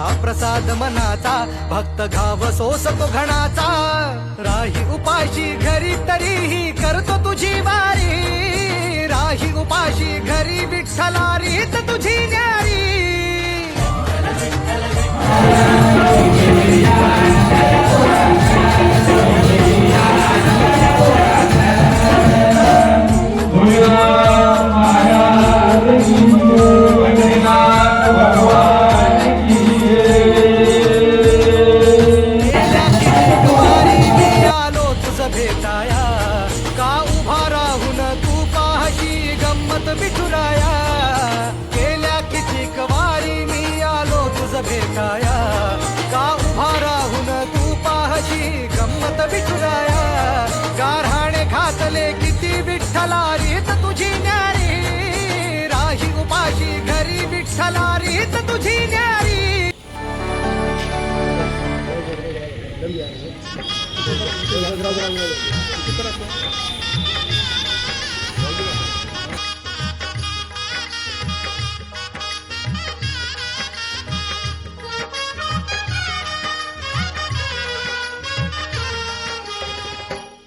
तुला प्रसाद मनाचा भक्त घाव सोसतो घणाचा. राही उपाशी घरी तरीही करतो तुझी वारी. राही उपाशी घरी विठ्ठला रीत तुझी न्या पाहशी गंमत बिठुराया गेल्या किती कवारी मी आलो तुझ भेटाया. का उभा राहून तू पाहशी गंमत बिठुराया. गारहाणे घातले किती विठ्ठला रीत तुझी न्यारी. राही उपाशी घरी विठ्ठला रीत तुझी न्यारी.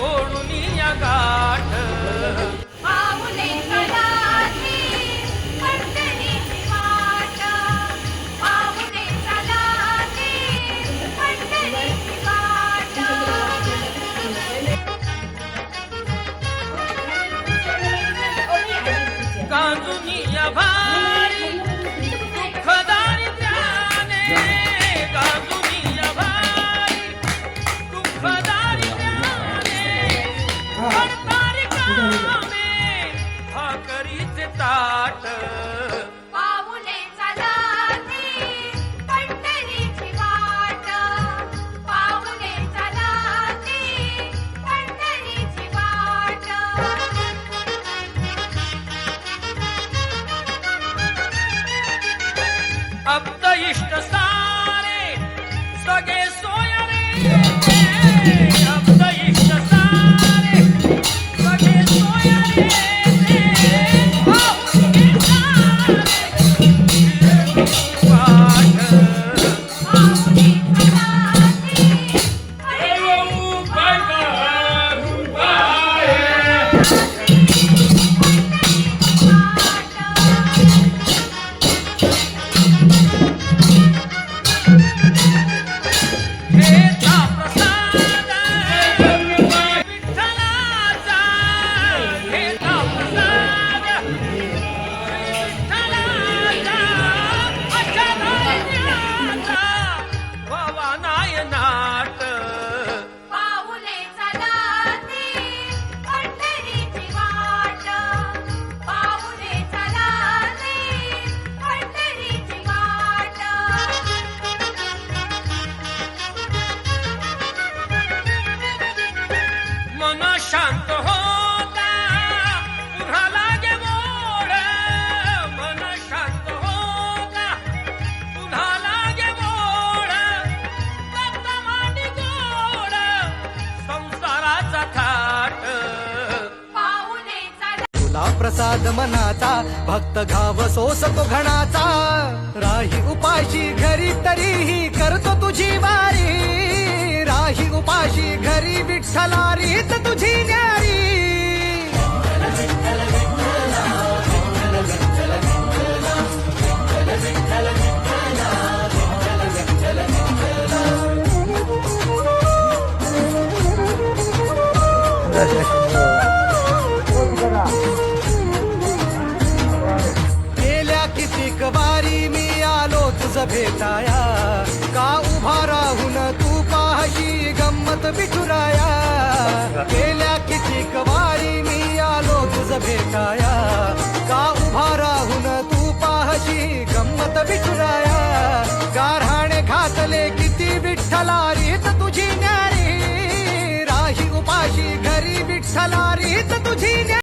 संसाराची तोडून गाठ. पाऊले अप्त इष्ट सारे सगे सोयरे अप्त इष्ट सारे सगे सोयरे मन शांत होता पुन्हा लागे मोड मन शांत होता पुन्हा लागे मोड दत्त मांडी गोड संसाराचा थाट. पाऊले चालती तुला प्रसाद मनाचा भक्त घाव सोसतो घणाचा. राही उपाशी घरी तरीही करतो तुझी वारी. राही उपाशी घरी विठ्ठला रीत तुझी न्यारी. गेल्या कितीक बारी मी आलो तुझ भेटाया. पाहशी गंमत गेल्या किती कवारी मी आलो तुझ भेटाया.